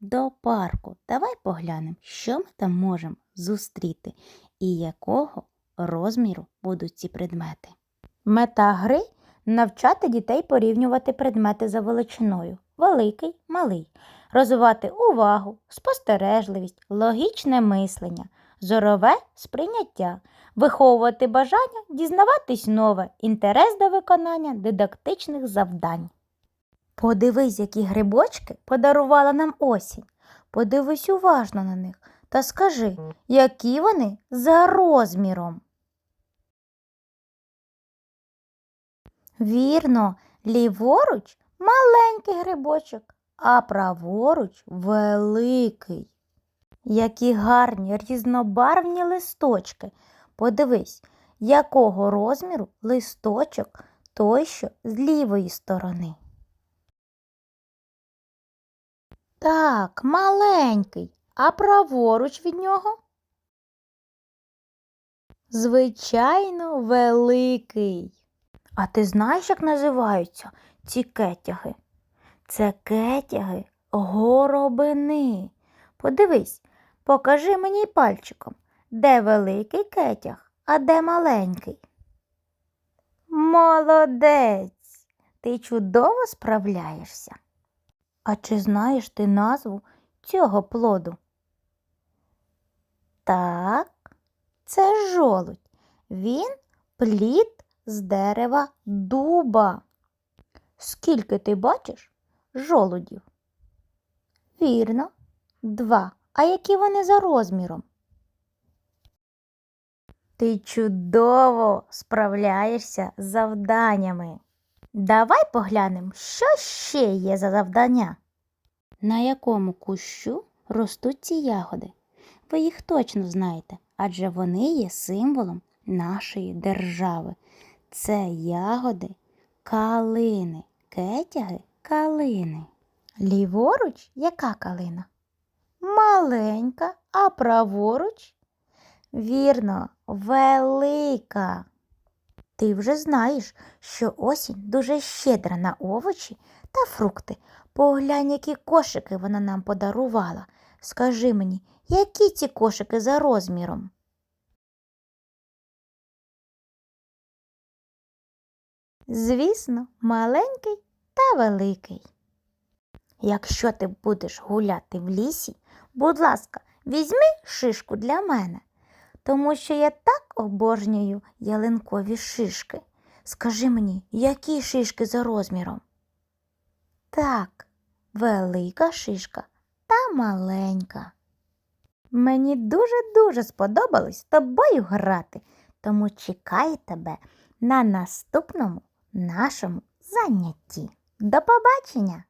до парку. Давай поглянемо, що ми там можемо зустріти і якого розміру будуть ці предмети. Мета гри навчати дітей порівнювати предмети за величиною великий, малий, розвивати увагу, спостережливість, логічне мислення, зорове сприйняття, виховувати бажання дізнаватись нове, інтерес до виконання дидактичних завдань. Подивись, які грибочки подарувала нам осінь. Подивись уважно на них та скажи, які вони за розміром. Вірно, ліворуч маленький грибочок, а праворуч великий. Які гарні різнобарвні листочки. Подивись, якого розміру листочок той, що з лівої сторони. Так, маленький, а праворуч від нього? Звичайно, великий. А ти знаєш, як називаються ці кетяги? Це кетяги горобини. Подивись, покажи мені пальчиком, де великий кетяг, а де маленький. Молодець! Ти чудово справляєшся. А чи знаєш ти назву цього плоду? Так, це жолудь. Він плід з дерева дуба. Скільки ти бачиш жолудів? Вірно, два. А які вони за розміром? Ти чудово справляєшся з завданнями. Давай поглянемо, що ще є за завдання. На якому кущу ростуть ці ягоди? Ви їх точно знаєте, адже вони є символом нашої держави. Це ягоди калини, кетяги калини. Ліворуч яка калина? Маленька, а праворуч? Вірно, велика. Ти вже знаєш, що осінь дуже щедра на овочі та фрукти. Поглянь, які кошики вона нам подарувала. Скажи мені, які ці кошики за розміром? Звісно, маленький та великий. Якщо ти будеш гуляти в лісі, будь ласка, візьми шишку для мене, тому що я так обожнюю ялинкові шишки. Скажи мені, які шишки за розміром? Так, велика шишка та маленька. Мені дуже-дуже сподобалось з тобою грати, тому чекаю тебе на наступному нашому занятті. До побачення!